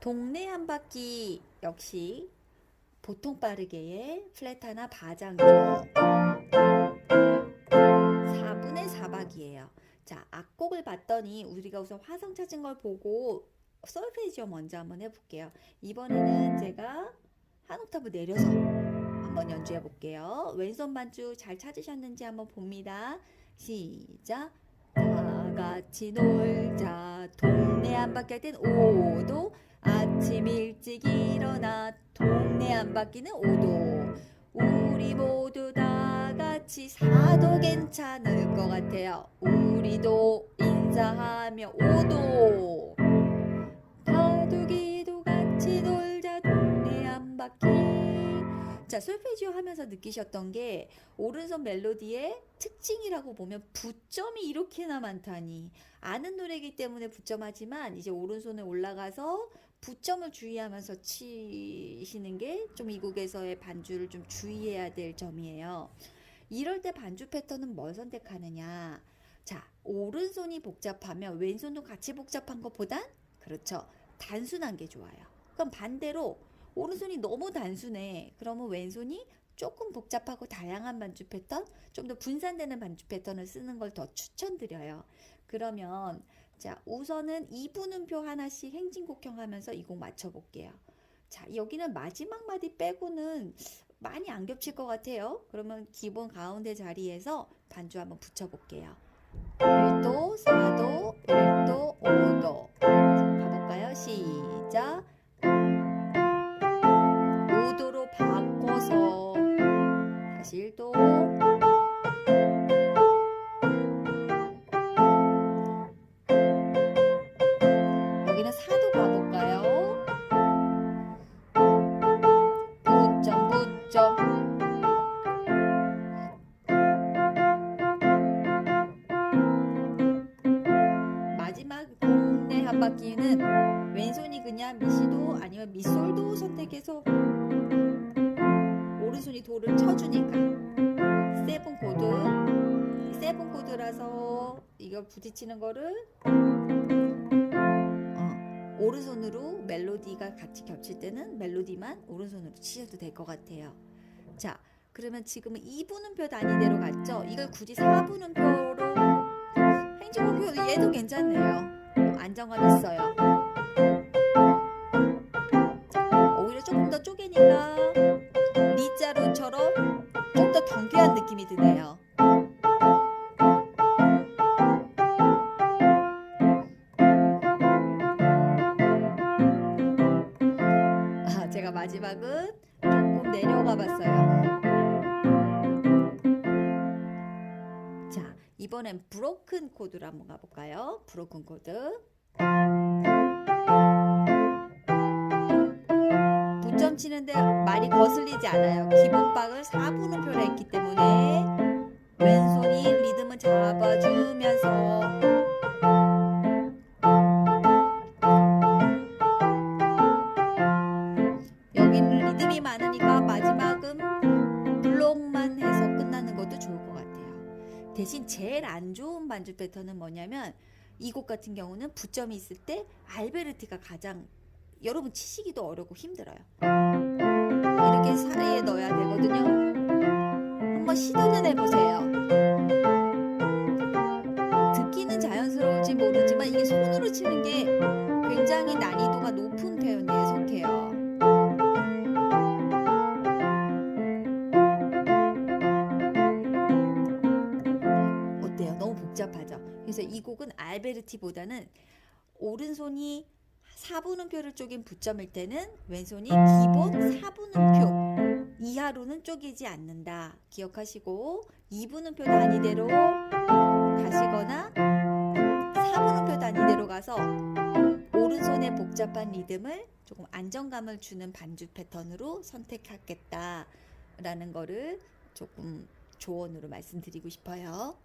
동네 한 바퀴 역시 보통 빠르게의 플랫 하나 바장이죠. 4분의 4박이에요. 자, 악곡을 봤더니 우리가 우선 화성 찾은 걸 보고 솔페지오 먼저 한번 해볼게요. 이번에는 제가 한 옥타브 내려서 한번 연주해 볼게요. 왼손 반주 잘 찾으셨는지 한번 봅니다. 시작. 다 같이 놀자. 동네 한 바퀴 할 땐 오도. 아침 일찍 일어나. 동네 한 바퀴는 오도. 우리 모두 다 같이 사도 괜찮을 것 같아요. 우리도 인사하며 오도. 자, 솔페지오 하면서 느끼셨던 게 오른손 멜로디의 특징이라고 보면 부점이 이렇게나 많다니. 아는 노래이기 때문에 부점하지만 이제 오른손에 올라가서 부점을 주의하면서 치시는 게 좀 이 곡에서의 반주를 좀 주의해야 될 점이에요. 이럴 때 반주 패턴은 뭘 선택하느냐? 자, 오른손이 복잡하면 왼손도 같이 복잡한 것보단 그렇죠. 단순한 게 좋아요. 그럼 반대로 오른손이 너무 단순해. 그러면 왼손이 조금 복잡하고 다양한 반주 패턴, 좀 더 분산되는 반주 패턴을 쓰는 걸 더 추천드려요. 그러면 자, 우선은 이분음표 하나씩 행진곡형 하면서 이 곡 맞춰 볼게요. 자, 여기는 마지막 마디 빼고는 많이 안 겹칠 것 같아요. 그러면 기본 가운데 자리에서 반주 한번 붙여 볼게요. 1도, 4도, 1도, 5도. 가볼까요? 시작. 바퀴는 왼손이 그냥 미시도 아니면 미솔도 선택해서 오른손이 도를 쳐주니까 세븐 코드 세븐 코드라서 이걸 부딪히는 거를 어, 오른손으로 멜로디가 같이 겹칠 때는 멜로디만 오른손으로 치셔도 될 것 같아요. 자, 그러면 지금은 2분음표 단위대로 갔죠? 이걸 굳이 4분음표로 행진곡표 얘도 괜찮네요. 어, 안정감 있어요. 오히려 조금 더 쪼개니까 리자루처럼 좀 더 경쾌한 느낌이 드네요. 아, 제가 마지막은 조금 내려가 봤어요. 이번엔 브로큰 코드로 한번 가볼까요? 브로큰 코드. 부점 치는데 말이 거슬리지 않아요. 기본 박을 4분음표로 했기 때문에 제일 안 좋은 반주 패턴은 뭐냐면 이 곡 같은 경우는 부점이 있을 때 알베르티가 가장 여러분 치시기도 어렵고 힘들어요. 이렇게 사이에 넣어야 되거든요. 한번 시도는 해보세요. 듣기는 자연스러울지 모르지만 이게 손으로 치는 게 굉장히 난이도가 높은 표현에 속해요. 그래서 이 곡은 알베르티보다는 오른손이 4분음표를 쪼갠 부점일 때는 왼손이 기본 4분음표 이하로는 쪼개지 않는다. 기억하시고 2분음표 단위대로 가시거나 4분음표 단위대로 가서 오른손의 복잡한 리듬을 조금 안정감을 주는 반주 패턴으로 선택하겠다라는 거를 조금 조언으로 말씀드리고 싶어요.